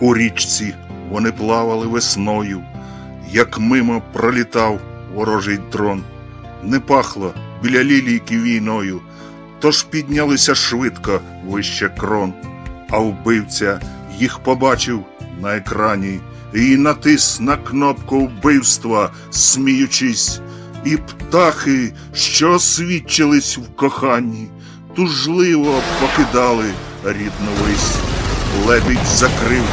У річці вони плавали весною, як мимо пролітав ворожий дрон. Не пахло біля лілійки війною, тож піднялися швидко вище крон. А вбивця їх побачив на екрані і натис на кнопку вбивства, сміючись, і птахи, що освідчились в коханні, тужливо покидали рідну вись. Лебідь закрив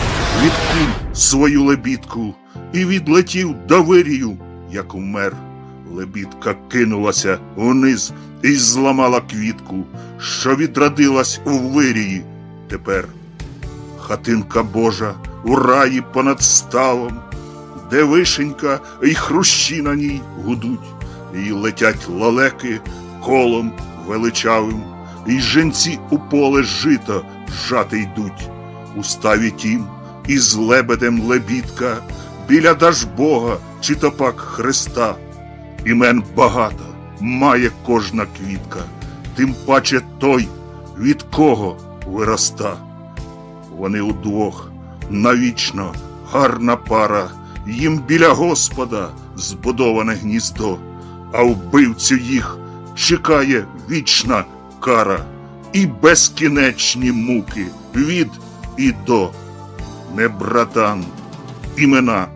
від куль свою лебідку і відлетів до вирію, як умер. Лебідка кинулася вниз і зламала квітку, що відродилась у вирії тепер. Хатинка Божа у раї понад ставом, де вишенька й хрущі на ній гудуть, і летять лалеки колом величавим, і женці у поле жито жати йдуть. У ставі тім із лебедем лебідка, біля Дажбога чи то пак Христа. Імен багато має кожна квітка, тим паче той, від кого вироста. Вони удвох навічно гарна пара, їм біля Господа збудоване гніздо, а вбивцю їх чекає вічна кара і безкінечні муки від і до. Не братан, імена